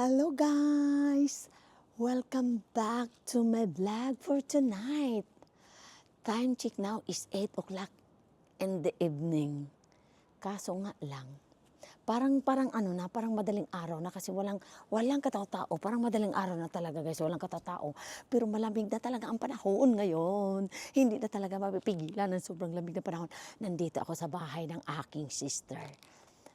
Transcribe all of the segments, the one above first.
Hello guys! Welcome back to my vlog for tonight. Time check now is 8 o'clock in the evening. Kaso nga lang, parang parang ano na, parang madaling araw na kasi walang walang katao-tao. Parang madaling araw na talaga guys, walang katao-tao. Pero malamig na talaga ang panahon ngayon. Hindi na talaga mapipigilan ng sobrang lamig na panahon. Nandito ako sa bahay ng aking sister.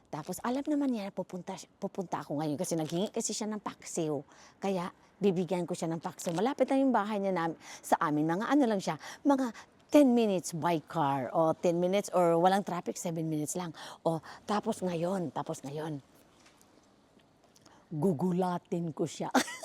Tapos alam naman niya, pupunta, pupunta ako ngayon kasi naghingi kasi siya ng paksiw. Kaya bibigyan ko siya ng paksiw. Malapit lang yung bahay niya na, sa amin. Mga ano lang siya, mga 10 minutes by car o 10 minutes or walang traffic, 7 minutes lang. O tapos ngayon, tapos ngayon, gugulatin ko siya.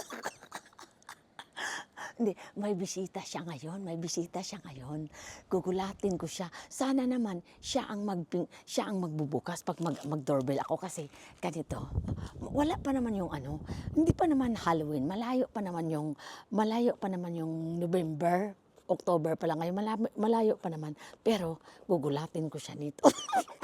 Hindi, may bisita siya ngayon, may bisita siya ngayon. Gugulatin ko siya. Sana naman siya ang magping, siya ang magbubukas pag mag, mag-doorbell ako kasi ganito. Wala pa naman yung ano, hindi pa naman Halloween, malayo pa naman yung malayo pa naman yung November, October pa lang ngayon, malayo pa naman. Pero gugulatin ko siya nito.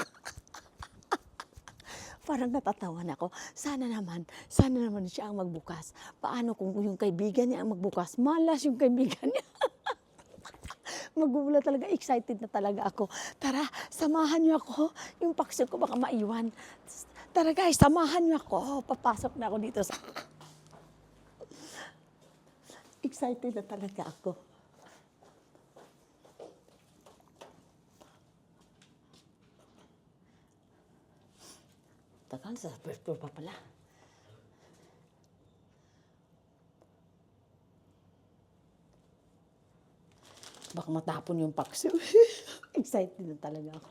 Parang natatawan ako. Sana naman, sana naman siya ang magbukas. Paano kung yung kaibigan niya ang magbukas? Malas yung kaibigan niya. Magugula talaga, excited na talaga ako. Tara, samahan niyo ako. Yung paksiw ko baka maiwan. Tara guys, samahan niyo ako. Papasok na ako dito sa... Excited na talaga ako. Tagal, sa first floor pa pala. Baka matapon yung paksiw. Excited na talaga ako.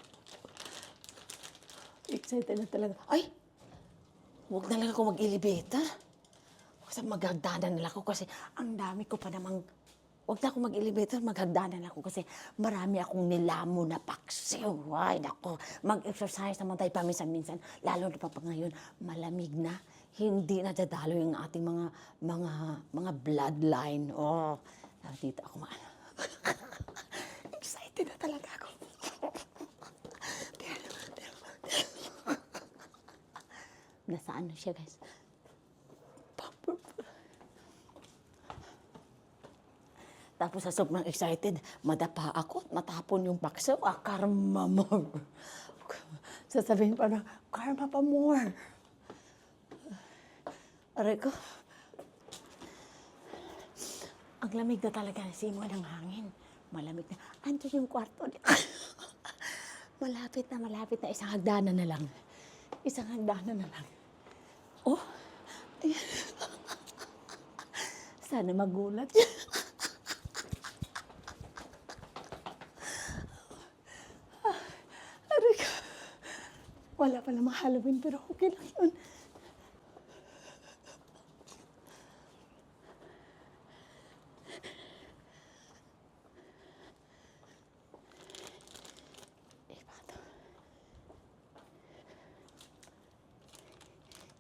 Excited na talaga. Ay! Huwag na lang ako mag-elevator. Kasi maghagdanan na lang ako kasi ang dami ko pa namang... Huwag na ako mag-elevator, maghagdanan ako kasi marami akong nilamo na paksiw. Ay, nako. Mag-exercise naman tayo paminsan-minsan. Lalo na pa pa ngayon, malamig na. Hindi na dadalo yung ating mga mga mga bloodline. Oh, dito ako maano. Excited na talaga ako. Nasa ano siya, guys? Tapos sa sobrang excited, madapa ako, matapon yung pakso, ah, karma more. Sasabihin pa na, karma pa more. Aray ko. Ang lamig na talaga ng simoy ng hangin. Malamig na. Ando yung kwarto. malapit na, malapit na. Isang hagdanan na lang. Isang hagdanan na lang. Oh. Sana magulat siya. Aray ko. Wala pa namang Halloween, pero okay lang yun. Ipatong.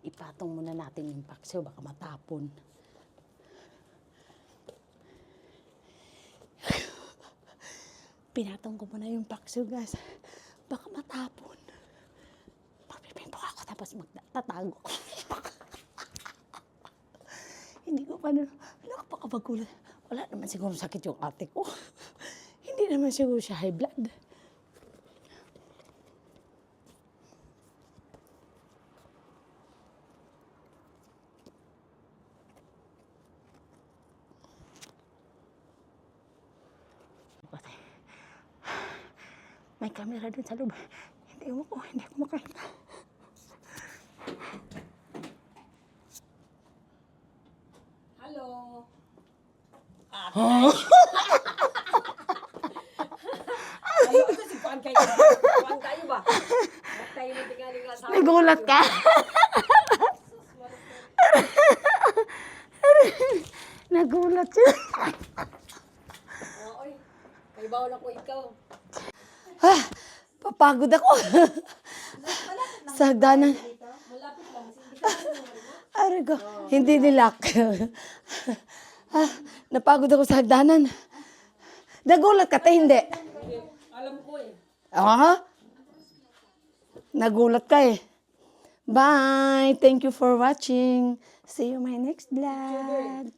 Ipatong muna natin yung paksiw, baka matapon. Pinatong ko muna yung paksiw, guys. Baka matapon. Tapos magtatago. Hindi ko pa na, nakapakabagulat. Wala naman siguro sakit yung ate ko. Hindi naman siguro siya high blood. May camera dun sa loob. Hindi mo ko, hindi ko makita. Hello. Ano ito si Kuan kayo? Kuan kayo ba? Ba't tayo na tingali nga sa Nagulat ka? Nagulat siya. Oy, may bawal ako ikaw. Ah, papagod ako. Sa hagdanan. Malapit lang. Hindi hindi nilak. Ah, napagod ako sa hagdanan. Nagulat ka, te, hindi. Alam ko eh. Ah? Nagulat ka eh. Bye! Thank you for watching. See you my next vlog.